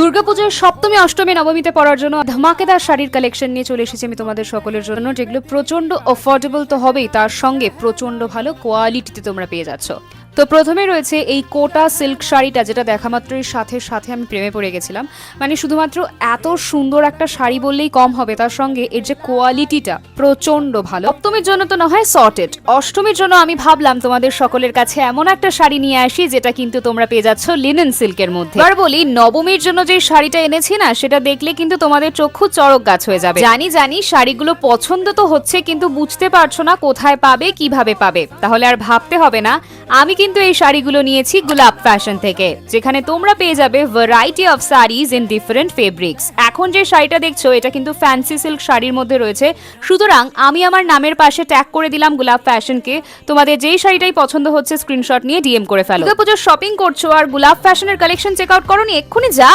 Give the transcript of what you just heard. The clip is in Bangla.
দুর্গাপুজোর সপ্তমী, অষ্টমী, নবমীতে পড়ার জন্য ধামাকেদার শাড়ির কালেকশন নিয়ে চলে এসেছি আমি তোমাদের সকলের জন্য। যেগুলো প্রচণ্ড অফোর্ডেবল তো হবেই, তার সঙ্গে প্রচণ্ড ভালো কোয়ালিটিতে তোমরা পেয়ে যাচ্ছ। তো প্রথমে রয়েছে এই কোটা সিল্ক শাড়িটা, যেটা দেখা মাত্রই সাথে সাথে আমি প্রেমে পড়ে গেছিলাম। মানে শুধুমাত্র এত সুন্দর একটা শাড়ি বললেই কম হবে, তার সঙ্গে এর যে কোয়ালিটিটা প্রচণ্ড ভালো। সপ্তমীর জন্য তো না হয় সর্টেড অষ্টমীর জন্য আমি ভাবলাম তোমাদের সকলের কাছে এমন একটা শাড়ি নিয়ে আসি, যেটা কিন্তু তোমরা পেয়ে যাচ্ছ লিনেন সিল্কের মধ্যে। আর বলি, নবমীর জন্য যে শাড়িটা এনেছি না, সেটা দেখলে কিন্তু তোমাদের চক্ষু চড়ক গাছ হয়ে যাবে। জানি জানি, শাড়িগুলো পছন্দ তো হচ্ছে, কিন্তু বুঝতে পারছ না কোথায় পাবে, কীভাবে পাবে। তাহলে আর ভাবতে হবে না। আমি কিন্তু এই শাড়িগুলো নিয়েছি গুলাব ফ্যাশন থেকে, যেখানে তোমরা পেয়ে যাবে variety of saris in different fabrics এখন যে শাড়িটা দেখছ, এটা কিন্তু ফ্যান্সি সিল্ক শাড়ির মধ্যে রয়েছে। সুতরাং আমি আমার নামের পাশে ট্যাগ করে দিলাম গুলাব ফ্যাশনকে। তোমাদের যেই শাড়িটাই পছন্দ হচ্ছে স্ক্রিনশট নিয়ে ডিএম করে ফেলো। পুজোর শপিং করছ আর গুলাব ফ্যাশনের কালেকশন চেক আউট করো এক্ষুনি যা!